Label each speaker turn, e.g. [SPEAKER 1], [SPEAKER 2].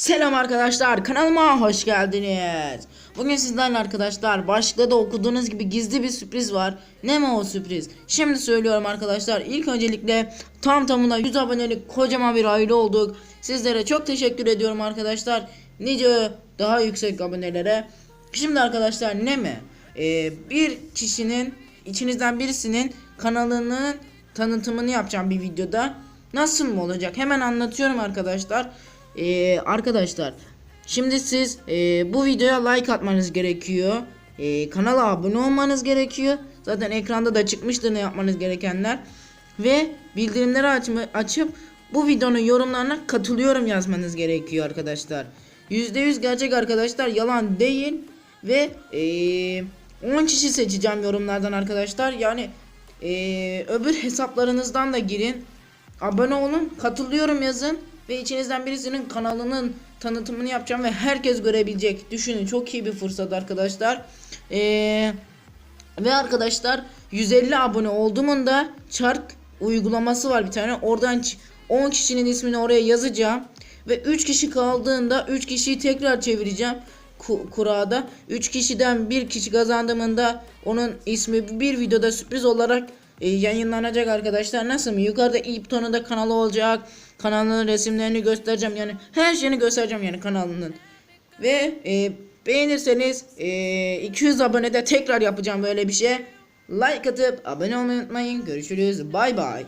[SPEAKER 1] Selam arkadaşlar kanalıma hoş geldiniz. Bugün sizlerle arkadaşlar başlıkta da okuduğunuz gibi gizli bir sürpriz var. Ne mi o sürpriz? Şimdi söylüyorum arkadaşlar. İlk öncelikle tam tamına 100 abonelik kocaman bir aile olduk. Sizlere çok teşekkür ediyorum arkadaşlar. Nice daha yüksek abonelere. Şimdi arkadaşlar ne mi? Ee, bir kişinin içinizden birisinin kanalının tanıtımını yapacağım bir videoda. Nasıl mı olacak? Hemen anlatıyorum arkadaşlar. Ee, arkadaşlar şimdi siz e, bu videoya like atmanız gerekiyor. Ee, kanala abone olmanız gerekiyor. Zaten ekranda da çıkmıştır ne yapmanız gerekenler. Ve bildirimleri açma, açıp bu videonun yorumlarına katılıyorum yazmanız gerekiyor arkadaşlar. %100 gerçek arkadaşlar yalan değil. Ve e, 10 kişi seçeceğim yorumlardan arkadaşlar. Yani e, öbür hesaplarınızdan da girin. Abone olun, katılıyorum yazın ve içinizden birisinin kanalının tanıtımını yapacağım ve herkes görebilecek. Düşünün çok iyi bir fırsat arkadaşlar. Ee, ve arkadaşlar 150 abone olduğumunda çark uygulaması var bir tane. Oradan ç- 10 kişinin ismini oraya yazacağım. Ve 3 kişi kaldığında 3 kişiyi tekrar çevireceğim ku- kurada. 3 kişiden bir kişi kazandığında onun ismi bir videoda sürpriz olarak e, yayınlanacak arkadaşlar. Nasıl mı? Yukarıda i butonunda kanalı olacak. Kanalının resimlerini göstereceğim. Yani her şeyini göstereceğim yani kanalının. Ve e, beğenirseniz e, 200 abonede tekrar yapacağım böyle bir şey. Like atıp abone olmayı unutmayın. Görüşürüz. Bay bay.